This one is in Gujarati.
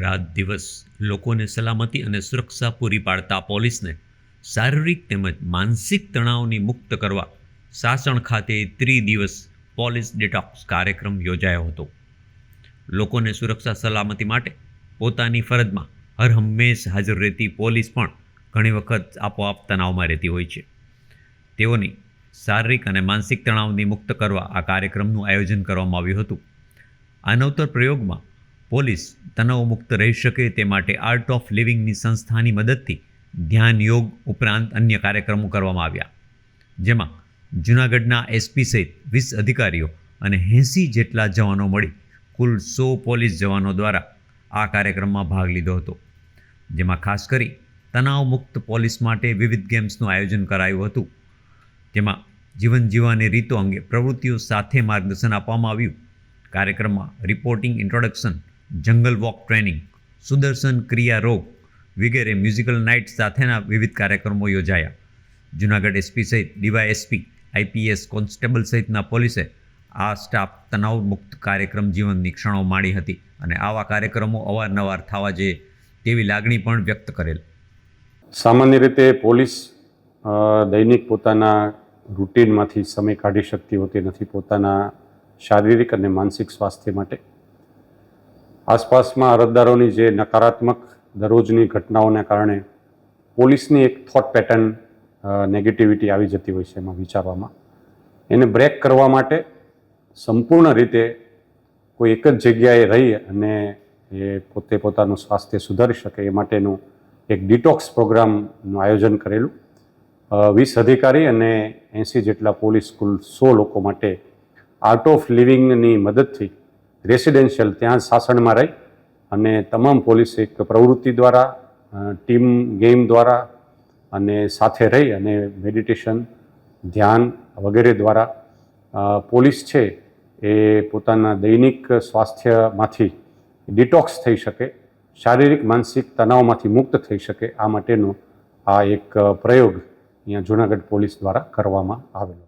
રાત દિવસ લોકોને સલામતી અને સુરક્ષા પૂરી પાડતા પોલીસને શારીરિક તેમજ માનસિક તણાવની મુક્ત કરવા સાસણ ખાતે ત્રિદિવસ પોલીસ ડિટોક્સ કાર્યક્રમ યોજાયો હતો. લોકોને સુરક્ષા સલામતી માટે પોતાની ફરજમાં હર હંમેશ હાજર રહેતી પોલીસ પણ ઘણી વખત આપોઆપ તણાવમાં રહેતી હોય છે. તેઓની શારીરિક અને માનસિક તણાવની મુક્ત કરવા આ કાર્યક્રમનું આયોજન કરવામાં આવ્યું હતું. આ નવતર પ્રયોગમાં પોલીસ તનાવમુક્ત રહી શકે તે માટે આર્ટ ઓફ લિવિંગની સંસ્થાની મદદથી ધ્યાન યોગ ઉપરાંત અન્ય કાર્યક્રમો કરવામાં આવ્યા. જેમાં જૂનાગઢના એસપી સહિત વીસ અધિકારીઓ અને એંસી જેટલા જવાનો મળી કુલ સો પોલીસ જવાનો દ્વારા આ કાર્યક્રમમાં ભાગ લીધો હતો. જેમાં ખાસ કરી તનાવમુક્ત પોલીસ માટે વિવિધ ગેમ્સનું આયોજન કરાયું હતું. જેમાં જીવન જીવવાની રીતો અંગે પ્રવૃત્તિઓ સાથે માર્ગદર્શન આપવામાં આવ્યું. કાર્યક્રમમાં reporting introduction jungle walk training, Sudarshan Kriya રોગ વગેરે મ્યુઝિકલ નાઇટ સાથેના વિવિધ કાર્યક્રમો યોજાયા. જૂનાગઢ એસપી સહિત ડીવાયએસપી આઈપીએસ કોન્સ્ટેબલ સહિતના પોલીસે આ સ્ટાફ તણાવ મુક્ત કાર્યક્રમ જીવનની ક્ષણો માણી હતી અને આવા કાર્યક્રમો અવારનવાર થવા જોઈએ તેવી લાગણી પણ વ્યક્ત કરેલ. સામાન્ય રીતે પોલીસ દૈનિક પોતાના રૂટીનમાંથી સમય કાઢી શકતી હોતી નથી પોતાના શારીરિક અને માનસિક સ્વાસ્થ્ય માટે. આસપાસમાં અરજદારોની જે નકારાત્મક દરરોજની ઘટનાઓને કારણે પોલીસની એક થોટ પેટર્ન નેગેટિવિટી આવી જતી હોય છે એમાં વિચારવામાં. એને બ્રેક કરવા માટે સંપૂર્ણ રીતે કોઈ એક જ જગ્યાએ રહી અને એ પોતે પોતાનું સ્વાસ્થ્ય સુધારી શકે એ માટેનું એક ડિટોક્સ પ્રોગ્રામનું આયોજન કરેલું. વીસ અધિકારી અને એંસી જેટલા પોલીસ કુલ સો લોકો માટે આર્ટ ઓફ લિવિંગની મદદથી રેસિડેન્શિયલ, ત્યાં સાસણમાં રહી અને તમામ પોલીસ એક પ્રવૃત્તિ દ્વારા ટીમ, ગેમ દ્વારા અને સાથે રહી અને મેડિટેશન, ધ્યાન વગેરે દ્વારા પોલીસ છે એ પોતાના દૈનિક સ્વાસ્થ્યમાંથી ડિટોક્સ થઈ શકે, શારીરિક, માનસિક તણાવમાંથી મુક્ત થઈ શકે, આ માટેનો આ એક પ્રયોગ અહીંયા જૂનાગઢ પોલીસ દ્વારા કરવામાં આવેલો.